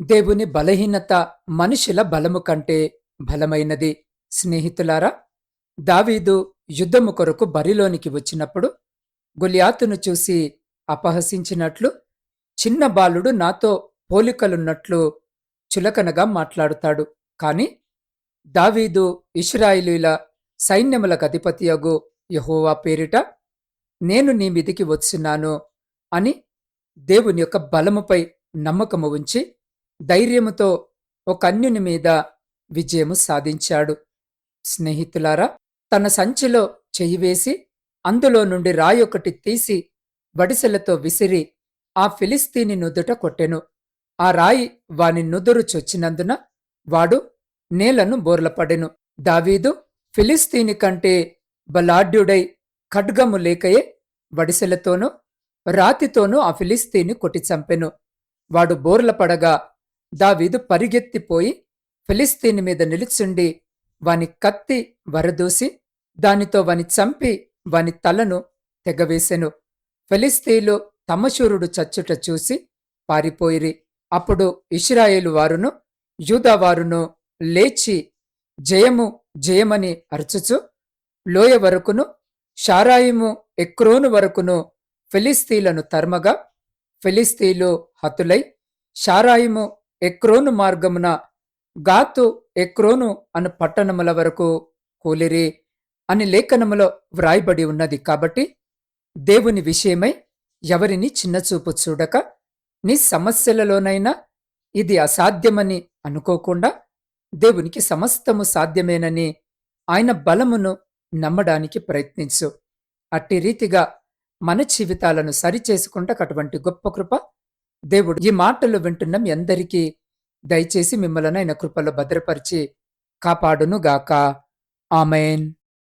దేవుని బలహీనత మనుషుల బలము కంటే బలమైనది. స్నేహితులారా దావీదు యుద్ధము కొరకు బరిలోనికి వచ్చినప్పుడు గులియాతును చూసి అపహసించినట్లు చిన్న బాలుడు నాతో పోలికలున్నట్లు చులకనగా మాట్లాడుతాడు. కాని దావీదు ఇస్రాయిలీల సైన్యములకు అధిపతియగు యహోవా పేరిట నేను నీ మీదికి వచ్చున్నాను అని దేవుని యొక్క బలముపై నమ్మకము ఉంచి ధైర్యముతో ఒక అన్యుని మీద విజయము సాధించాడు. స్నేహితులారా తన సంచిలో చెయ్యివేసి అందులో నుండి రాయొకటి తీసి వడిసెలతో విసిరి ఆ ఫిలిస్తీని నుదుట కొట్టెను. ఆ రాయి వాని నుదురు చొచ్చినందున వాడు నేలను బోర్లపడెను దావీదు ఫిలిస్తీని కంటే బలాఢ్యుడై ఖడ్గము లేకయే వడిసెలతోనూ రాతితోనూ ఆ ఫిలిస్తీని కొట్టి చంపెను. వాడు బోర్లపడగా దావీదు పరిగెత్తిపోయి ఫిలిస్తీని మీద నిలుచుండి వాని కత్తి వరదూసి దానితో వాని చంపి వాని తలను తెగవేసెను. ఫిలిస్తీన్లు తమశూరుడు చచ్చుట చూసి పారిపోయిరి. అప్పుడు ఇస్రాయేలు వారును యూదావారును లేచి జయము జయమని అరుచుచు లోయ వరకును షారాయిము ఎక్రోను వరకును ఫిలిస్తీలను తర్మగా ఫిలిస్తీలు హతులై షారాయిము ఎక్రోను మార్గమున గాతు ఎక్రోను అను పట్టణముల వరకు కూలిరి అని లేఖనములో వ్రాయబడి ఉన్నది కాబట్టి దేవుని విషయమై ఎవరిని చిన్నచూపు చూడక నీ సమస్యలలోనైనా ఇది అసాధ్యమని అనుకోకుండా దేవునికి సమస్తము సాధ్యమేనని ఆయన బలమును నమ్మడానికి ప్రయత్నించు. అట్టి రీతిగా మన జీవితాలను సరిచేసుకుంటే అటువంటి గొప్ప కృప దేవుడు ఈ మాటలు వింటున్న మీ అందరికీ దయచేసి మిమ్మల్ని ఆయన కృపలో భద్రపరిచి కాపాడునుగాక ఆమెన్.